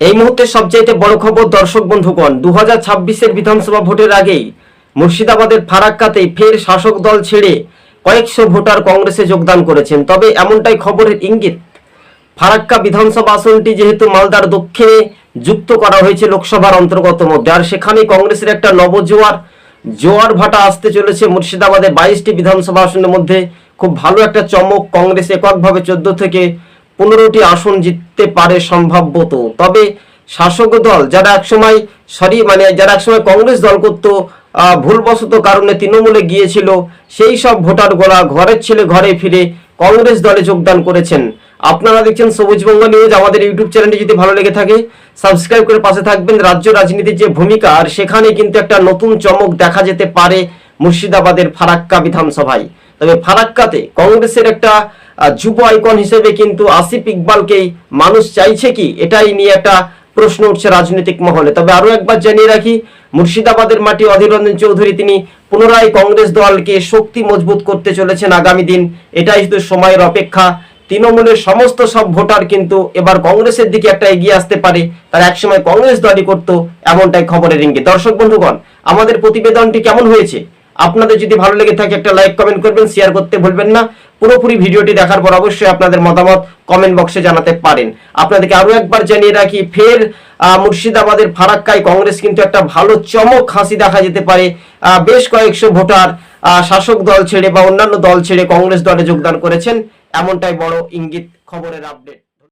এই মুহূর্তে সবচাইতে বড় খবর দর্শক বন্ধুগণ দু হাজার বিধানসভা ভোটের আগেই মুর্শিদাবাদের ফারাক্কাতে ফের শাসক দল ছেড়ে কয়েকশো ভোটার কংগ্রেসে যোগদান করেছেন। তবে এমনটাই খবরের ইঙ্গিত, ফারাক্কা বিধানসভা আসনটি যেহেতু মালদার দক্ষিণে যুক্ত করা হয়েছে লোকসভার অন্তর্গত মধ্যে, আর সেখানে কংগ্রেসের একটা নবজোয়ার, জোয়ার ভাটা আসতে চলেছে মুর্শিদাবাদে বাইশটি বিধানসভা আসনের মধ্যে। খুব ভালো একটা চমক কংগ্রেস এককভাবে চোদ্দ থেকে পনেরোটি আসন জিততে পারে সম্ভাব্যত। তবে শাসক দল যারা একসময়, সরি মানে যারা একসময় কংগ্রেস দল করত ভুলবশত কারণে তৃণমূলে গিয়েছিল, সেই সব ভোটার গোলা ঘরের ছেলে ঘরে ফিরে কংগ্রেস দলে যোগদান করেছেন। আপনারা দেখছেন সবুজ সবুজবঙ্গ নিউজ, আমাদের ইউটিউব চ্যানেলটি যদি ভালো লেগে থাকে, সাবস্ক্রাইব করে পাশে থাকবেন। রাজ্য রাজনীতির যে ভূমিকা, আর সেখানে কিন্তু একটা নতুন চমক দেখা যেতে পারে মুর্শিদাবাদের ফারাক্কা বিধানসভায়। তবে ফারাক্কাতে কংগ্রেসের একটা যুব আইকন হিসেবে কিন্তু আসিফ ইকবালকেই মানুষ চাইছে কি? এটাই নিয়ে একটা প্রশ্ন উঠছে রাজনৈতিক মহলে। তবে আরও একবার জানিয়ে রাখি, মুর্শিদাবাদের মাটি অধীর রঞ্জন চৌধুরী তিনি পুনরায় কংগ্রেস দলকে শক্তি মজবুত করতে চলেছেন আগামী দিন। এটাই শুধু সময়ের অপেক্ষা। তৃণমূলের সমস্ত সব ভোটার কিন্তু এবার কংগ্রেসের দিকে একটা এগিয়ে আসতে পারে। তারা একসময় কংগ্রেস দলই করতো, এমনটাই খবরের ইঙ্গিত। দর্শক বন্ধুগণ, আমাদের প্রতিবেদনটি কেমন হয়েছে? আপনাদের যদি ভালো লেগে থাকে একটা লাইক কমেন্ট করবেন শেয়ার করতে ভুলবেন না। পুরোপুরি ভিডিওটি দেখার পর অবশ্যই আপনাদের মতামত কমেন্ট বক্সে জানাতে পারেন। আপনাদেরকে আরও একবার জানিয়ে রাখি, ফের মুর্শিদাবাদের ফারাক্কায় কংগ্রেস কিন্তু একটা ভালো চমক হাসি দেখা যেতে পারে। বেশ কয়েকশো ভোটার শাসক দল ছেড়ে বা অন্যান্য দল ছেড়ে কংগ্রেস দলে যোগদান করেছেন। এমনটাই বড় ইঙ্গিত খবরের আপডেট